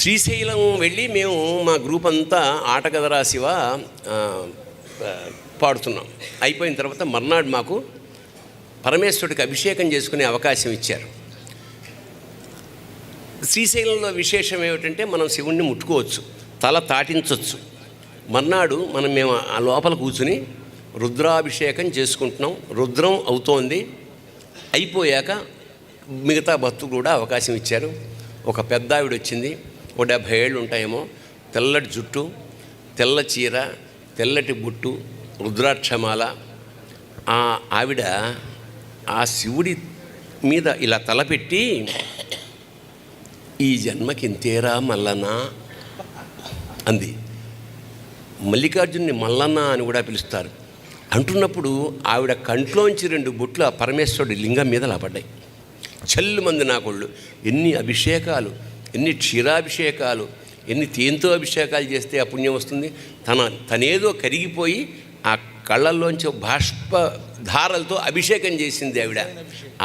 శ్రీశైలం వెళ్ళి మేము మా గ్రూప్ అంతా ఆటగదరా శివ పాడుతున్నాం. అయిపోయిన తర్వాత మర్నాడు మాకు పరమేశ్వరుడికి అభిషేకం చేసుకునే అవకాశం ఇచ్చారు. శ్రీశైలంలో విశేషం ఏమిటంటే మనం శివుణ్ణి ముట్టుకోవచ్చు తల తాటించవచ్చు మర్నాడు మనం మేము ఆ లోపల కూర్చుని రుద్రాభిషేకం చేసుకుంటున్నాం. రుద్రం అవుతోంది. అయిపోయాక మిగతా భక్తులు కూడా అవకాశం ఇచ్చారు. ఒక పెద్ద ఆవిడ వచ్చింది. ఒక డెబ్భై ఏళ్ళు ఉంటాయేమో. తెల్లటి జుట్టు తెల్ల చీర తెల్లటి బుట్టు రుద్రాక్షమాల. ఆ ఆవిడ ఆ శివుడి మీద ఇలా తలపెట్టి ఈ జన్మకింతేరా మల్లనా అంది. మల్లికార్జున్ని మల్లన్న అని కూడా పిలుస్తారు. అంటున్నప్పుడు ఆవిడ కంట్లోంచి రెండు బుట్లు ఆ పరమేశ్వరుడి లింగం మీద లాపడ్డాయి. చల్లు మంది నాకొళ్ళు ఎన్ని అభిషేకాలు ఎన్ని క్షీరాభిషేకాలు ఎన్ని తేంతో అభిషేకాలు చేస్తే ఆ పుణ్యం వస్తుంది? తన తనేదో కరిగిపోయి ఆ కళ్ళల్లోంచి బాష్ప ధారలతో అభిషేకం చేసింది ఆవిడ.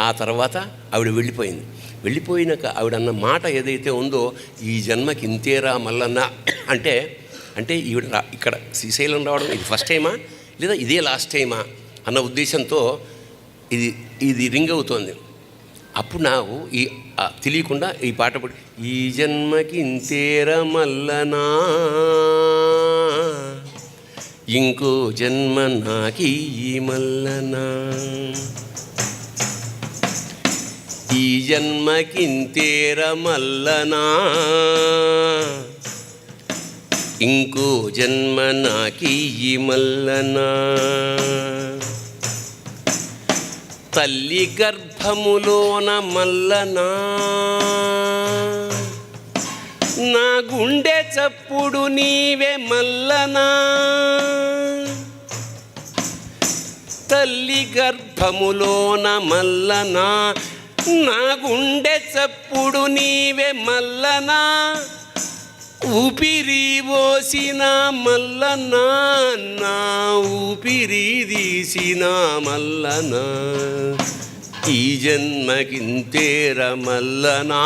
ఆ తర్వాత ఆవిడ వెళ్ళిపోయింది. వెళ్ళిపోయినాక ఆవిడ అన్న మాట ఏదైతే ఉందో ఈ జన్మకి ఇంతేరా మల్లన్న అంటే అంటే ఈవిడ ఇక్కడ శ్రీశైలం రావడం ఇది ఫస్ట్ టైమా లేదా ఇదే లాస్ట్ టైమా అన్న ఉద్దేశంతో ఇది ఇది రింగ్ అవుతోంది. అప్పుడు నాకు ఈ తెలియకుండా ఈ పాట పడి ఈ జన్మకి ఇంతేర మల్లనా ఇంకో జన్మ నాకి ఈ మల్లనా. ఈ జన్మకి ఇంతేర మల్లనా ఇంకో జన్మ నాకి ఈ మల్లనా. తల్లి గర్భములోన మల్లనా? నా గుండె చప్పుడు నీవే మల్లనా? తల్లి గర్భములోన మల్లనా? నా గుండె చప్పుడు నీవే మల్లనా? ఊపిరి పోసిన మల్లనా నా ఊపిరి తీసిన మల్లనా ఈ జన్మకింతేర మల్లనా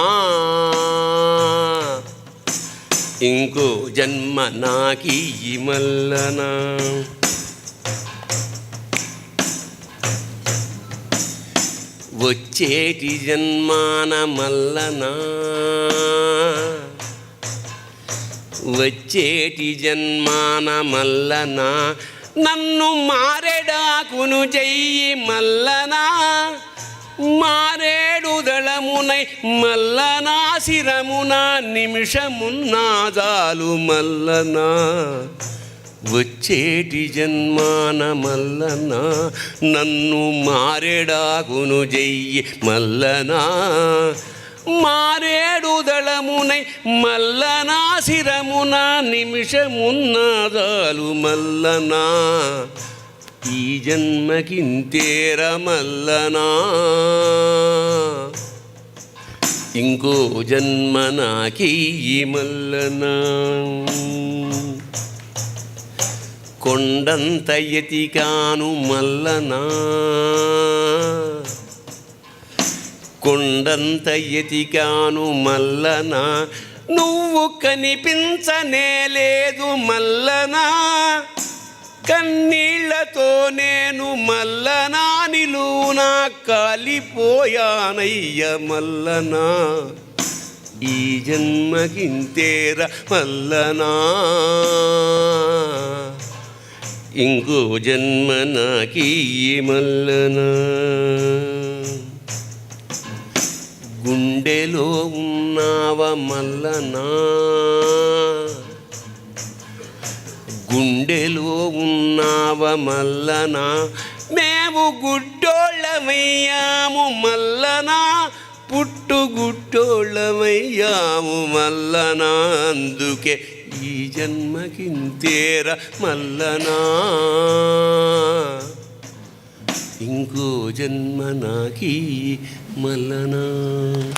ఇంకో జన్మ నాకి మల్లనా వచ్చేటి జన్మాన మల్లనా వచ్చేటి జన్మాన మల్లనా నన్ను మారెడాకును చెయ్యి మల్లనా? మారేడు దళమునై మల్లనా? శిరమున నిమిషమున్నాదాలు మల్లనా? వచ్చేటి జన్మాన మల్లనా నన్ను మారెడాకును జెయ్యి మల్లనా? మారేడు దళమునై మల్లనా శిరమున నిమిషమున్నదాలు మల్లనా. ఈ జన్మకింతేర మల్లనా. ఇంకో జన్మ నాకి ఈ మల్లనా. కొండంత ఎతికాను మల్లనా. కొండంత ఎతికాను మల్లనా. నువ్వు కనిపించనే లేదు మల్లనా. కన్నీళ్ళతో నేను మల్లనా నిలువునా కాలిపోయానయ్య మల్లనా. ఈ జన్మకింతేర మల్లనా. ఇంకో జన్మ నాకి మల్లనా. గుండెలో ఉన్నావ మల్లనా? గుండెలో ఉన్నావ మల్లనా? మేము గుడ్డోళ్ళమయ్యాము మల్లనా? పుట్టు గుట్టోళ్ళమయ్యాము మల్లనా? అందుకే ఈ జన్మకింతేర మల్లనా? ఇంకో జన్మ నాకి మల్లనా?